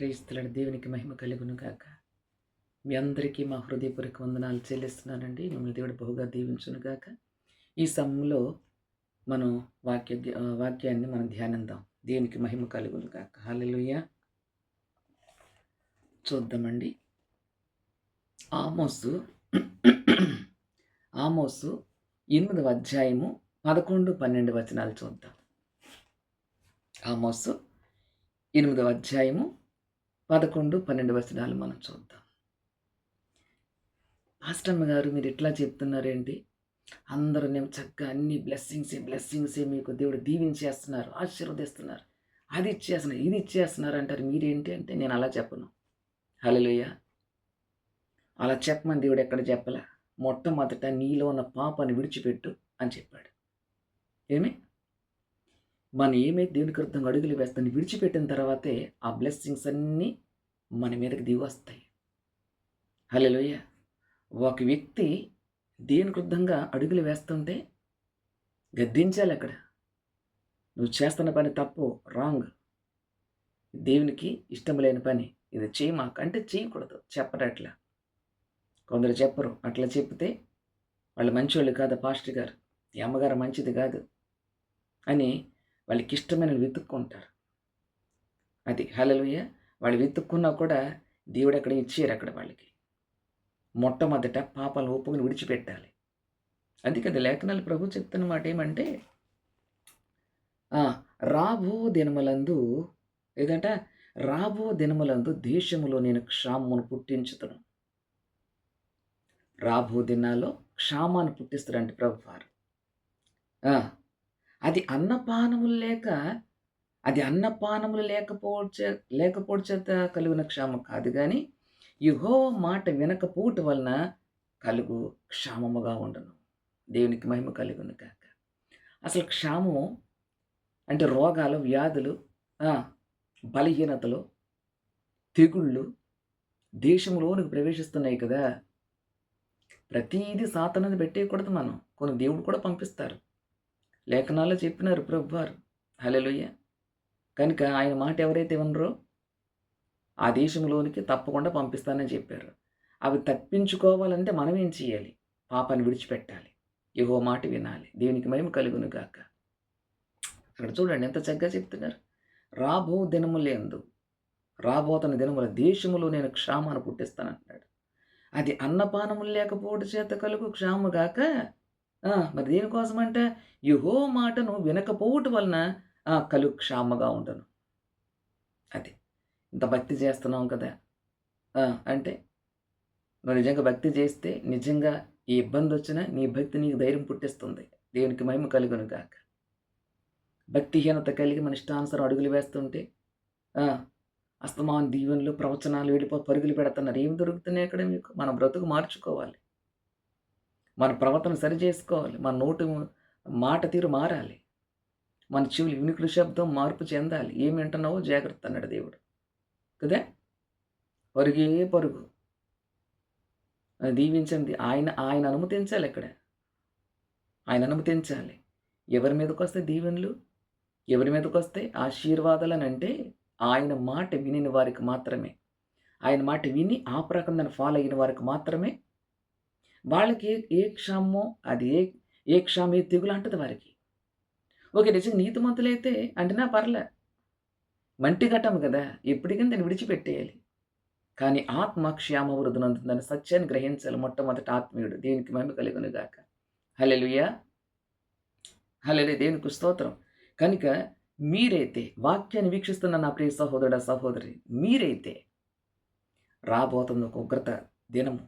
క్రీస్తులను దేవునికి మహిమ కలుగును గాక. మీ అందరికీ మా హృదయపూర్వక వందనాలు చెల్లిస్తున్నానండి. మిమ్మల్ని దేవుడు బహుగా దీవించును గాక. ఈ సమయంలో మనం వాక్య వాక్యాన్ని మనం ధ్యానిద్దాం. దేవునికి మహిమ కలుగును గాక. హాలలుయ్య చూద్దామండి. ఆమోసు ఆమోసు ఎనిమిదవ అధ్యాయము పదకొండు పన్నెండు వచనాలు చూద్దాం. ఆమోసు ఎనిమిదవ అధ్యాయము పదకొండు పన్నెండు వచనాలు మనం చూద్దాం. పాస్టమ్మ గారు మీరు ఇట్లా చెప్తున్నారేంటి? అందరూ నేను చక్కగా అన్ని బ్లెస్సింగ్సే బ్లెస్సింగ్సే మీకు దేవుడు దీవించేస్తున్నారు ఆశీర్వదిస్తున్నారు. అది ఇచ్చేస్తున్నారు ఇది ఇచ్చేస్తున్నారు అంటారు. మీరేంటి అంటే నేను అలా చెప్పను. హలోయ అలా చెప్పమని దేవుడు ఎక్కడ చెప్పలే? మొట్టమొదట నీలో ఉన్న పాపను విడిచిపెట్టు అని చెప్పాడు. ఏమి? మనం ఏమైతే దేవుని అర్థంగా అడుగులు వేస్తాను విడిచిపెట్టిన తర్వాతే ఆ బ్లెస్సింగ్స్ అన్నీ మన మీదకి దిగి వస్తాయి. హలోయ ఒక వ్యక్తి దేవుని కృతంగా అడుగులు వేస్తుంటే గద్దించాలి అక్కడ. నువ్వు చేస్తున్న పని తప్పు రాంగ్ దేవునికి ఇష్టం లేని పని. ఇది చేయమాక అంటే చేయకూడదు చెప్పరు అట్లా? కొందరు చెప్పరు. అట్లా చెప్తే వాళ్ళు మంచోళ్ళు కాదు పాస్టర్ గారు. ఈ అమ్మగారు మంచిది కాదు అని వాళ్ళకి ఇష్టమైన వెతుక్కుంటారు. అది హలలుయ వాళ్ళు వెతుక్కున్నా కూడా దేవుడు అక్కడ ఇచ్చారు అక్కడ వాళ్ళకి. మొట్టమొదట పాపాలను ఒప్పుకుని విడిచిపెట్టాలి. అందుకే అది లేఖనాలు ప్రభు చెప్తున్న మాట ఏమంటే రాబో దినములందు ఏదంట? రాబో దినములందు దేశములో నేను క్షామమును పుట్టించుతాను. రాబో దినాల్లో క్షామాన్ని పుట్టిస్తారంటే ప్రభు వారు అది అన్నపానములు లేక అది అన్నపానములు లేకపోవచ్చ లేకపోవడం కలిగిన క్షామం కాదు కానీ యుహో మాట వినకపోవటం వలన కలుగు క్షామముగా ఉండను. దేవునికి మహిమ కలుగును కాక అసలు క్షామం అంటే రోగాలు వ్యాధులు బలహీనతలు తెగుళ్ళు దేశంలోనికి ప్రవేశిస్తున్నాయి కదా. ప్రతీది సాతనది పెట్టేయకూడదు మనం. కొన్ని దేవుడు కూడా పంపిస్తారు. లేఖనాల్లో చెప్పినారు ప్రభు వారు హలెలుయ్య కనుక ఆయన మాట ఎవరైతే ఉన్నారో ఆ దేశంలోనికి తప్పకుండా పంపిస్తానని చెప్పారు. అవి తప్పించుకోవాలంటే మనం ఏం చేయాలి? పాపాన్ని విడిచిపెట్టాలి. ఏవో మాట వినాలి. దేవునికి మహిమ కలుగును గాక. అక్కడ చూడండి ఎంత చక్కగా చెప్తున్నారు. రాబో దినములేందు రాబోతున్న దినముల దేశములో నేను క్షామాన్ని పుట్టిస్తానంటున్నాడు. అది అన్నపానములు లేకపోవడం చేత కలుగు క్షామగాక మరి దేనికోసం అంటే యుహో మాటను వినకపోవటం వలన ఆ, కలుగు క్షామగా ఉండను. అది ఇంత భక్తి చేస్తున్నాం కదా. అంటే నువ్వు నిజంగా భక్తి చేస్తే నిజంగా ఈ ఇబ్బంది వచ్చినా నీ భక్తి నీకు ధైర్యం పుట్టిస్తుంది. దేవునికి మహిమ కలుగును కాక భక్తిహీనత కలిగి మన ఇష్టానుసారం అడుగులు వేస్తుంటే అస్తమాన్ దీవెనలు ప్రవచనాలు వెళ్ళిపో పరుగులు పెడుతున్నారు. ఏం దొరుకుతున్నాయి అక్కడ మీకు? మన బ్రతుకు మార్చుకోవాలి. మన ప్రవర్తన సరి చేసుకోవాలి. మన నోటు మాట తీరు మారాలి. మన చెవులు వినికుడు శబ్దం మార్పు చెందాలి. ఏమి వింటున్నావో జాగ్రత్త అన్నాడు దేవుడు. కదా? పరుగే పరుగు. దీవించండి ఆయన ఆయన అనుమతించాలి ఇక్కడ ఆయన అనుమతించాలి. ఎవరి మీదకి వస్తే దీవెనలు? ఎవరి మీదకి వస్తే ఆశీర్వాదాలు అని అంటే ఆయన మాట వినిన వారికి మాత్రమే. ఆయన మాట విని ఆ ప్రకారం ఫాలో అయిన వారికి మాత్రమే వాళ్ళకి ఏ ఏ క్షామో అది ఏ ఏ క్షామ ఏ తెగులు అంటది వారికి. ఓకే నిజంగా నీతిమంతులైతే అంటేనా పర్లే. మంటి ఘటం కదా ఎప్పటికీ దాన్ని విడిచిపెట్టేయాలి. కానీ ఆత్మ క్షేమ వృద్ధునందుతుందని సత్యాన్ని గ్రహించాలి మొట్టమొదటి ఆత్మీయుడు దేనికి మహిమ కలుగును గాక హలెలుయా హలెలు దేవునికి స్తోత్రం. కనుక మీరైతే వాక్యాన్ని వీక్షిస్తున్న నా ప్రియ సహోదరుడ సహోదరి మీరైతే రాబోతున్న ఒక ఉగ్రత దినము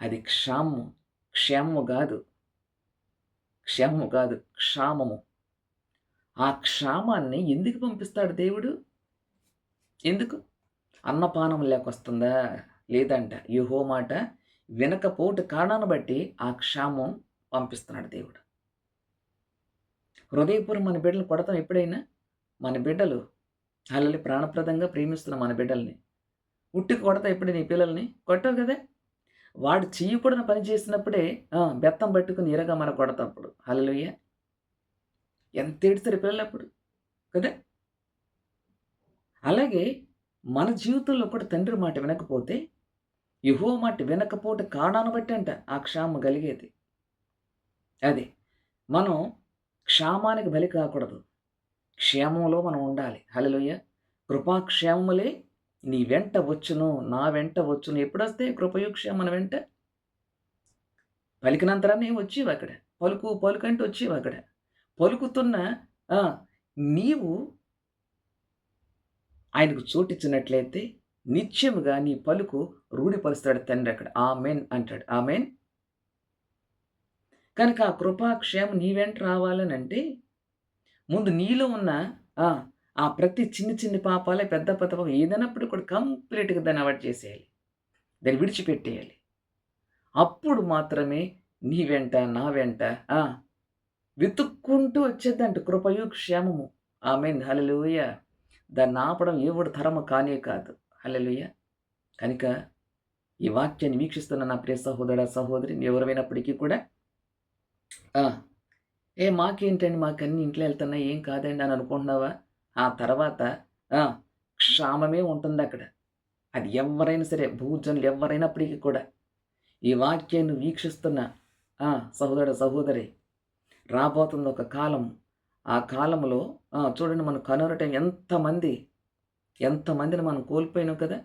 అది క్షామము క్షేమము కాదు. క్షేమము కాదు క్షామము. ఆ క్షామాన్ని ఎందుకు పంపిస్తాడు దేవుడు? ఎందుకు? అన్నపానం లేకొస్తుందా? లేదంట. యుహో మాట వినకపోటు కారణాన్ని బట్టి ఆ క్షామం పంపిస్తున్నాడు దేవుడు. హృదయపూర్వం మన బిడ్డలు కొడతాం ఎప్పుడైనా? మన బిడ్డలు అల్లలి ప్రాణప్రదంగా ప్రేమిస్తున్న మన బిడ్డల్ని. ఉట్టికి కొడతా ఎప్పుడు నీ పిల్లల్ని? కొట్టవు కదా? వాడు చేయకూడని పని చేసినప్పుడే బెత్తం పట్టుకుని ఇరగా మన కొడతప్పుడు. హలలుయ్య ఎంత ఏడుస్తారు పిల్లలు అప్పుడు? కదా? అలాగే మన జీవితంలో కూడా తండ్రి మాట వినకపోతే యహో మాట వినకపోతే కారణాన్ని బట్టి అంట ఆ క్షామ కలిగేది. అది మనం క్షామానికి బలి కాకూడదు. క్షేమంలో మనం ఉండాలి. హలలుయ్య కృపాక్షేమములే నీ వెంట వచ్చును నా వెంట వచ్చును. ఎప్పుడొస్తే కృపయుక్షేమ మన వెంట? పలికినంతరాన్ని వచ్చేవి అక్కడ. పలుకు పలుకంటే వచ్చేవి అక్కడ. పలుకుతున్న నీవు ఆయనకు చోటిచ్చినట్లయితే నిత్యముగా నీ పలుకు రూఢిపరుస్తాడు తండ్రి అక్కడ. ఆ మెయిన్ అంటాడు. ఆ మెయిన్ కనుక ఆ కృపాక్షేమం నీ వెంట రావాలని అంటే ముందు నీలో ఉన్న ఆ ప్రతి చిన్న చిన్న పాపాలే పెద్ద పెద్ద పాపం ఏదైనప్పుడు కూడా కంప్లీట్గా దాన్ని అవాయిడ్ చేసేయాలి. దాన్ని విడిచిపెట్టేయాలి. అప్పుడు మాత్రమే నీ వెంట నా వెంట వెతుక్కుంటూ వచ్చేదంట కృపయు క్షేమము. ఆమె హలలుయ దాన్ని ఆపడం ఏవుడు తరము కానే కాదు. హలలుయ కనుక ఈ వాక్యాన్ని వీక్షిస్తున్న నా ప్రియ సహోదర సహోదరి ఎవరైనప్పటికీ కూడా ఏ మాకేంటండి మాకు అన్ని ఇంట్లో వెళ్తున్నాయి ఏం కాదండి అని అనుకుంటున్నావా? ఆ తర్వాత క్షామమే ఉంటుంది అక్కడ అది ఎవరైనా సరే భూజనులు ఎవరైనప్పటికీ కూడా ఈ వాక్యాన్ని వీక్షిస్తున్న సహోదర సహోదరి రాబోతుంది ఒక కాలం. ఆ కాలంలో చూడండి మనం కనురటం ఎంతమంది ఎంతమందిని మనం కోల్పోయినాం కదా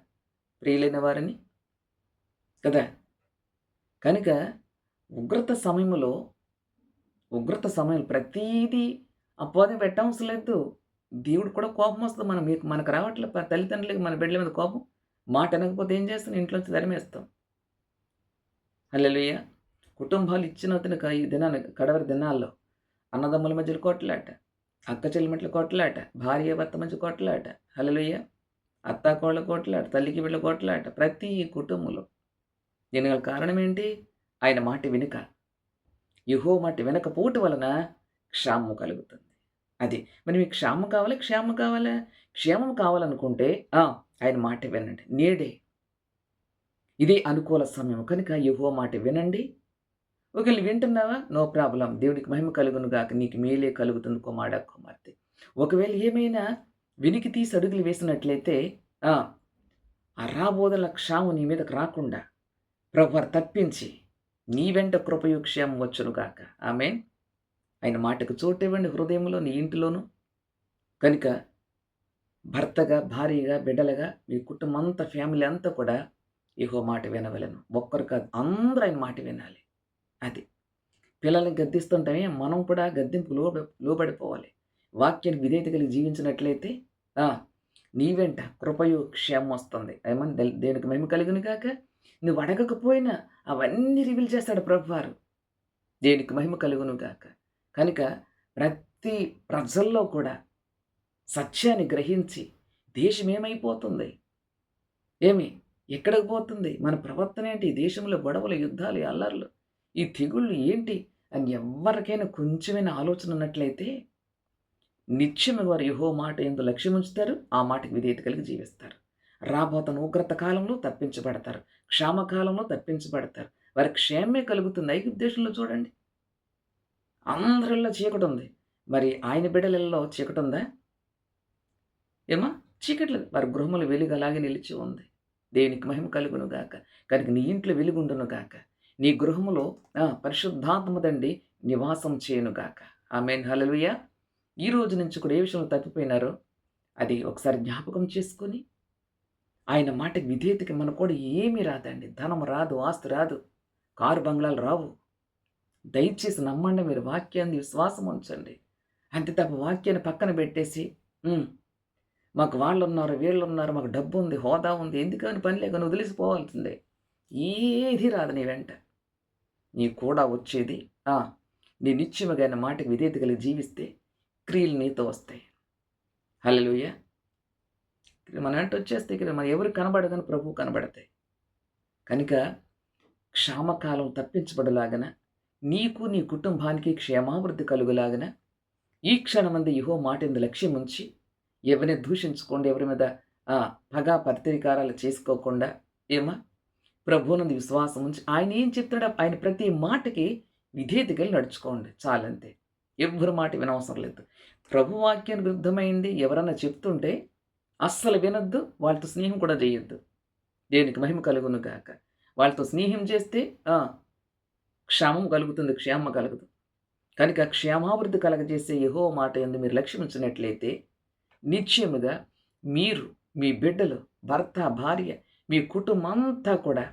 ప్రియులైన వారిని. కదా? కనుక ఉగ్రత సమయంలో ఉగ్రత సమయంలో ప్రతీదీ అపోదం పెట్టవసరం లేదు. దేవుడు కూడా కోపం వస్తుంది. మనం మీకు మనకు రావట్లే తల్లిదండ్రులకి మన బిడ్డల మీద కోపం. మాట వినకపోతే ఏం చేస్తాం? ఇంట్లోంచి ధరిమేస్తాం అల్లెలుయ్య కుటుంబాలు ఇచ్చిన అతనికి ఈ దినాన్ని కడవరి దినాల్లో అన్నదమ్ముల మధ్యలో కొట్లాట అక్క చెల్లిమెట్ల కొట్లాట భార్య భర్త మధ్య కొట్లాట హలలుయ్య అత్త కోళ్ళ కొట్లాట తల్లికి వీళ్ళ కొట్లాట ప్రతి కుటుంబంలో. దీని కారణం ఏంటి? ఆయన మాట వినుక. యుహో మాట వినకపోవటం వలన క్షామం కలుగుతుంది. అది. మరి మీకు క్షేమం కావాలా? క్షేమం కావాలా? క్షేమం కావాలనుకుంటే ఆయన మాట వినండి. నేడే. ఇదే అనుకూల సమయం. కనుక యహో మాట వినండి. ఒకవేళ వింటున్నావా? No problem. దేవుడికి మహిమ కలుగును గాక నీకు మేలే కలుగుతుంది కుమార కుమార్తె. ఒకవేళ ఏమైనా వినికి తీసి అడుగులు వేసినట్లయితే ఆ రాబోదల క్షాము నీ మీదకు రాకుండా ప్రభు తప్పించి నీ వెంట కృపయుక్షేమం వచ్చునుగాక. ఆమె ఆయన మాటకు చోటివ్వండి హృదయంలో నీ ఇంటిలోను. కనుక భర్తగా భార్యగా బిడ్డలుగా మీ కుటుంబం అంతా ఫ్యామిలీ అంతా కూడా ఇహో మాట వినవలను. ఒక్కరు కాదు అందరూ ఆయన మాట వినాలి. అది పిల్లల్ని గద్దిస్తుంటే మనం కూడా గద్దింపు లోబ లోబడిపోవాలి. వాక్యాన్ని విధేయత కలిగి జీవించినట్లయితే నీ వెంట కృపయు క్షేమం వస్తుంది. ఏమన్నా దేనికి మేము కలిగిన కాక నువ్వు అడగకపోయినా అవన్నీ రివీల్ చేస్తాడు ప్రభువారు. దేనికి మహిమ కలుగును గాక? కనుక ప్రతి ప్రజల్లో కూడా సత్యాన్ని గ్రహించి దేశం ఏమైపోతుంది? ఏమి? ఎక్కడికి పోతుంది? మన ప్రవర్తన ఏంటి? దేశంలో గొడవలు యుద్ధాలు అల్లర్లు ఈ తెగుళ్ళు ఏంటి? అని ఎవరికైనా కొంచెమైన ఆలోచన ఉన్నట్లయితే నిత్యం వారు యహో మాట ఎందు లక్ష్యం ఉంచుతారు ఆ మాటకి విధేయత కలిగి జీవిస్తారు. రాబోతున్న ఉగ్రత కాలంలో తప్పించబడతారు క్షామకాలంలో తప్పించబడతారు. వారి క్షేమే కలుగుతుంది ఐగుప్ దేశంలో చూడండి. అందరిలో చీకటి ఉంది మరి ఆయన బిడ్డలలో చీకటి ఉందా ఏమా చీకట్లేదు వారి గృహములు వెలుగు అలాగే నిలిచి ఉంది. దేవునికి మహిమ కలుగును గాక? కనుక నీ ఇంట్లో వెలుగుండును గాక. నీ గృహములో పరిశుద్ధాత్మదండి నివాసం చేయనుగాక ఆమెన్. హలలుయ ఈ రోజు నుంచి కూడా ఏ విషయంలో తప్పిపోయినారో అది ఒకసారి జ్ఞాపకం చేసుకొని ఆయన మాటకి విధేయతకి మనకు కూడా ఏమీ రాదండి. ధనం రాదు ఆస్తి రాదు. కారు బంగ్లాలు రావు. దయచేసి నమ్మండి మీరు వాక్యాన్ని విశ్వాసం ఉంచండి. అంతే తప్ప వాక్యాన్ని పక్కన పెట్టేసి మాకు వాళ్ళు ఉన్నారు వీళ్ళు ఉన్నారు మాకు డబ్బు ఉంది హోదా ఉంది ఎందుకని పని లేక వదిలేసిపోవాల్సిందే. ఏది రాదు నీ వెంట. నీ కూడా వచ్చేది నీ నిత్యమగైన మాటకి విధేయత కలిగి జీవిస్తే క్రియలు నీతో వస్తాయి. హలోయ మన వెంట వచ్చేస్తే ఇక్కడ మన ఎవరు కనబడగానే ప్రభు కనబడతాయి. కనుక క్షామకాలం తప్పించబడలాగన నీకు నీ కుటుంబానికి క్షేమాభివృద్ధి కలుగులాగన ఈ క్షణమంది ఇహో మాట ఎందు లక్ష్యం ఉంచి ఎవరిని దూషించుకోండి ఎవరి మీద పగా పరితరికారాలు చేసుకోకుండా ఏమా? ప్రభునంది విశ్వాసం ఉంచి ఆయన ఏం చెప్తాడో ఆయన ప్రతి మాటకి విధేయతగా నడుచుకోండి చాలంతే. ఎవరి మాట వినవసరం లేదు. ప్రభు వాక్యం విరుద్ధమైంది ఎవరన్నా చెప్తుంటే అస్సలు వినొద్దు వాళ్ళతో స్నేహం కూడా చేయొద్దు. దేనికి మహిమ కలుగును గాక. వాళ్ళతో స్నేహం చేస్తే క్షేమం కలుగుతుంది క్షేమ కలుగుతుంది. కనుక క్షేమాభివృద్ధి కలగజేసే యహో మాట ఎందు మీరు లక్ష్యమించినట్లయితే నిశ్చయముగా మీరు మీ బిడ్డలు భర్త భార్య మీ కుటుంబం అంతా కూడా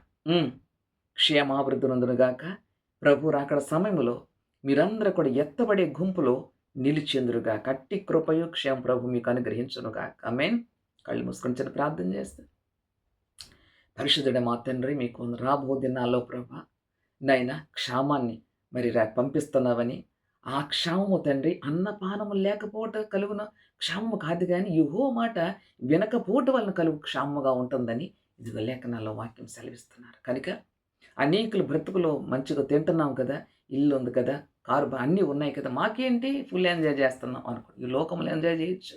క్షేమాభివృద్ధి నందునుగాక ప్రభు రాకడ సమయంలో మీరందరూ కూడా ఎత్తబడే గుంపులో నిలిచెందురుగా కట్టి కృపయు క్షేమ ప్రభు మీకు అనుగ్రహించునుగా అమేన్ కళ్ళు మూసుకొని ప్రార్థన చేస్తా పరిశుద్ధుడే మా తండ్రి మీకు రాబో దినాల్లో ప్రభా నాయన క్షామాన్ని మరి రా పంపిస్తున్నావని. ఆ క్షామము తండ్రి అన్నపానము లేకపోవట కలుగున. క్షామము కాదు కానీ యుహో మాట వినకపోవట వలన కలుగు క్షామముగా ఉంటుందని ఇదిగో లేఖనాల్లో వాక్యం సెలవిస్తున్నారు. కనుక అనేకులు బ్రతుకులో మంచిగా తింటున్నాం కదా ఇల్లు ఉంది కదా కారు అన్నీ ఉన్నాయి కదా మాకేంటి ఫుల్ ఎంజాయ్ చేస్తున్నాం అనుకో ఈ లోకంలో ఎంజాయ్ చేయొచ్చు.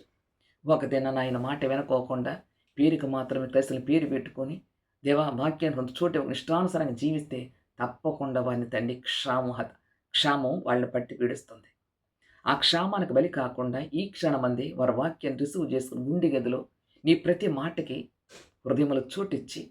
ఒక దిన ఆయన మాట వినుకోకుండా పేరుకి మాత్రమే క్రైస్తవులు పేరు పెట్టుకొని దేవా వాక్యాన్ని కొంత చోట ఇష్టానుసారంగా జీవిస్తే తప్పకుండా వారిని తండ్రి క్షామ క్షామం వాళ్ళని పట్టి పీడిస్తుంది. ఆ క్షామానికి బలి కాకుండా ఈ క్షణమంది వారి వాక్యాన్ని రిసీవ్ చేసుకుని గుండె గదిలో నీ ప్రతి మాటకి హృదయములు చోటిచ్చి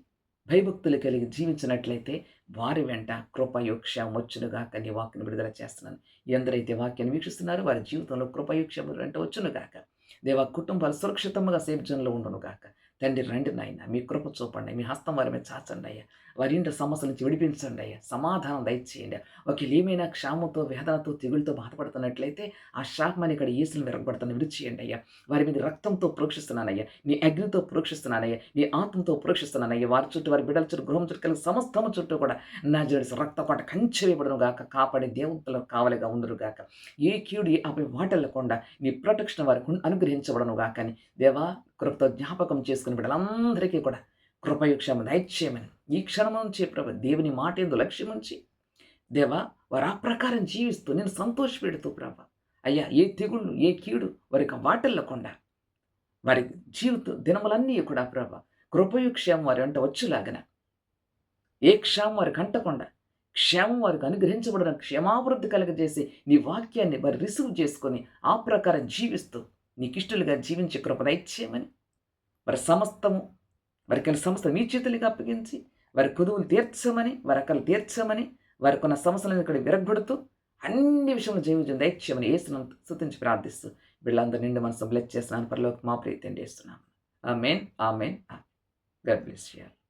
భయభక్తులు కలిగి జీవించినట్లయితే వారి వెంట కృపయోక్ష వచ్చునుగాక నీ వాక్యను విడుదల చేస్తున్నాను. ఎందరైతే వాక్యాన్ని వీక్షిస్తున్నారో వారి జీవితంలో కృపయోక్ష వెంట వచ్చునుగాక. దేవా కుటుంబాలు సురక్షితంగా సేఫ్ జోన్లో ఉండునుగాక. తండ్రి రండి నాయన మీ కృప చూపండి మీ హస్తం వారి మీద చాచండి అయ్యా. వారి ఇంటి సమస్యల నుంచి విడిపించండి అయ్యా. సమాధానం దయచేయండి ఒకవేళ ఏమైనా క్షామంతో వేదనతో తెగులతో బాధపడుతున్నట్లయితే ఆ శాపమని ఇక్కడ ఈసులు విరగబడుతున్న విడిచేయండి అయ్యా. వారి మీద రక్తంతో ప్రోక్షిస్తున్నానయ్యా నీ అగ్నితో ప్రోక్షిస్తున్నానయ్యా నీ ఆత్మతో ప్రోక్షిస్తున్నానయ్యా వారి చుట్టూ వారి బిడ్డల చుట్టూ గృహం చుట్టూ కలిగి సమస్తము చుట్టూ కూడా నా జడిసి రక్తపాట కంచెవేయబడును గాక. కాపాడే దేవతలు కావలిగా ఉందరు గాక. ఏ కీడు ఏ వాటల్లకుండా నీ ప్రొటెక్షన్ వారికి అనుగ్రహించబడను గాక అని దేవా కృపతో జ్ఞాపకం చేసుకుని బిడ్డలందరికీ కూడా కృపయుక్షమ దయచేయమని ఈ క్షణం నుంచి ప్రభు దేవుని మాట ఎందు లక్ష్యం ఉంచి దేవా వారు ఆ ప్రకారం జీవిస్తూ నేను సంతోషపెడుతూ ప్రభ అయ్యా ఏ తెగుళ్ళు ఏ కీడు వారికి వాటిల్లకుండా వారి జీవిత దినములన్నీ కూడా ప్రభ కృపయుక్షేమం వారి వెంట వచ్చులాగన. ఏ క్షేమం వారికి అంటకుండా క్షేమం వారికి అనుగ్రహించబడిన క్షేమాభివృద్ధి కలగజేసి నీ వాక్యాన్ని వారు రిసీవ్ చేసుకొని ఆ ప్రకారం జీవిస్తూ నీకిష్టలుగా జీవించే కృప దయచేయమని మరి సమస్తము వారికి సమస్త మీ చేతులుగా అప్పగించి వారి కొదువులు తీర్చమని వారి అక్కలు తీర్చమని వారికి ఉన్న సమస్యలను ఇక్కడ విరగొడుతూ అన్ని విషయంలో జీవించిన దయచేయమని వేస్తున్నాను స్థుతించి ప్రార్థిస్తూ వీళ్ళందరూ నిండు మనసు బ్లెస్ చేస్తున్నాను. పరలోకి మా ప్రీతి చేస్తున్నాను ఆ మెయిన్ ఆ మెయిన్ గడ్ బ్లెస్ చేయాలి